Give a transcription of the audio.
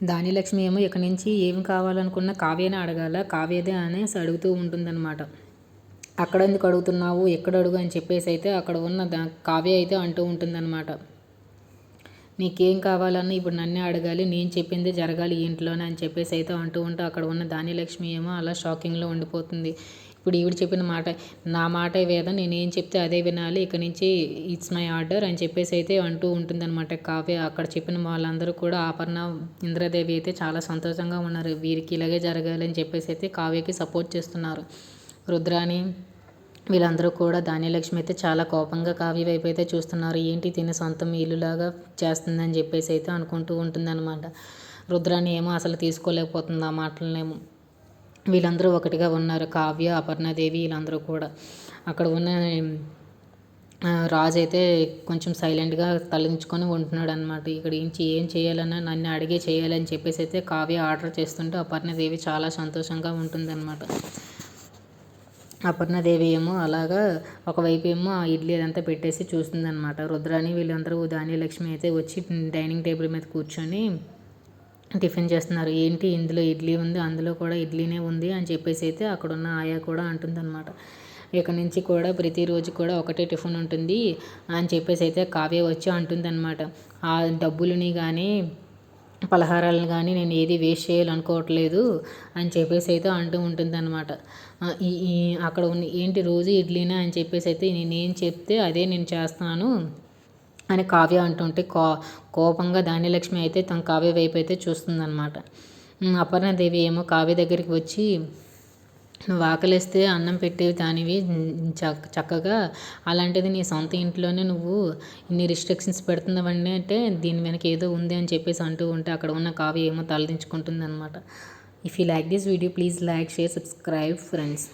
దానిలక్ష్మి ఏమో ఇక నుంచి ఏం కావాలనుకున్న కావ్యనే అడగాల. కావ్యదే అనేసి అడుగుతూ ఉంటుందన్నమాట. అక్కడ ఎందుకు అడుగుతున్నావు? ఎక్కడ అడుగు? అని చెప్పేసి అయితే అక్కడ ఉన్న దా కావ్య అయితే అంటూ ఉంటుందన్నమాట. నీకేం కావాలన్నా ఇప్పుడు నన్నే అడగాలి నేను చెప్పింది జరగాలి ఇంట్లోనే అని చెప్పేసి అయితే అంటూ ఉంటే అక్కడ ఉన్న ధాన్యలక్ష్మి ఏమో అలా షాకింగ్లో ఉండిపోతుంది. ఇప్పుడు ఈవిడ చెప్పిన మాట నా మాటే వేద నేను ఏం చెప్తే అదే వినాలి ఇక నుంచి ఇట్స్ మై ఆర్డర్ అని చెప్పేసి అయితే అంటూ ఉంటుందన్నమాట. కావ్య అక్కడ చెప్పిన వాళ్ళందరూ కూడా ఆపర్ణ ఇంద్రదేవి అయితే చాలా సంతోషంగా ఉన్నారు. వీరికి ఇలాగే జరగాలి అని చెప్పేసి అయితే కావ్యకి సపోర్ట్ చేస్తున్నారు. రుద్రాని వీళ్ళందరూ కూడా ధాన్యలక్ష్మి అయితే చాలా కోపంగా కావ్య వైపు అయితే చూస్తున్నారు. ఏంటి తిని సొంతం ఇల్లులాగా చేస్తుందని చెప్పేసి అయితే అనుకుంటూ ఉంటుందన్నమాట. రుద్రాన్ని ఏమో అసలు తీసుకోలేకపోతుంది ఆ మాటలనేమో వీళ్ళందరూ ఒకటిగా ఉన్నారు. కావ్య అపర్ణాదేవి వీళ్ళందరూ కూడా. అక్కడ ఉన్న రాజు అయితే కొంచెం సైలెంట్గా తలదించుకొని ఉంటున్నాడు అనమాట ఇక్కడ నుంచి ఏం చేయాలన్నా నన్ను అడిగే చేయాలని చెప్పేసి అయితే కావ్య ఆర్డర్ చేస్తుంటే అపర్ణదేవి చాలా సంతోషంగా ఉంటుందన్నమాట. అపర్ణదేవి ఏమో అలాగా ఒకవైపు ఏమో ఆ ఇడ్లీ అదంతా పెట్టేసి చూస్తుందనమాట రుద్రాని వీళ్ళందరూ ధాన్యలక్ష్మి అయితే వచ్చి డైనింగ్ టేబుల్ మీద కూర్చొని టిఫిన్ చేస్తున్నారు. ఏంటి ఇందులో ఇడ్లీ ఉంది అందులో కూడా ఇడ్లీనే ఉంది అని చెప్పేసి అయితే అక్కడ ఉన్న ఆయా కూడా అంటుందన్నమాట. ఇక నుంచి కూడా ప్రతిరోజు కూడా ఒకటే టిఫిన్ ఉంటుంది అని చెప్పేసి అయితే కావ్య వచ్చి అంటుందన్నమాట. ఆ డబ్బులని కానీ పలహారాలను కానీ నేను ఏది వేస్ట్ చేయాలనుకోవట్లేదు అని చెప్పేసి అయితే అంటూ ఉంటుందన్నమాట. ఈ అక్కడ ఉన్న ఏంటి రోజు ఇడ్లీనా అని చెప్పేసి అయితే నేనేం చెప్తే అదే నేను చేస్తాను అని కావ్య అంటుంటే కో కోపంగా ధాన్యలక్ష్మి అయితే తన కావ్య వైపు అయితే చూస్తుందన్నమాట. అపర్ణదేవి ఏమో కావ్య దగ్గరికి వచ్చి నువ్వు ఆకలిస్తే అన్నం పెట్టేవి దానివి చక్కగా అలాంటిది నీ సొంత ఇంట్లోనే నువ్వు ఇన్ని రిస్ట్రిక్షన్స్ పెడుతున్నావండి అంటే దీని వెనక ఏదో ఉంది అని చెప్పేసి అంటూ ఉంటే అక్కడ ఉన్న కావ్య ఏమో తలదించుకుంటుంది అనమాట if you like this video please like share subscribe friends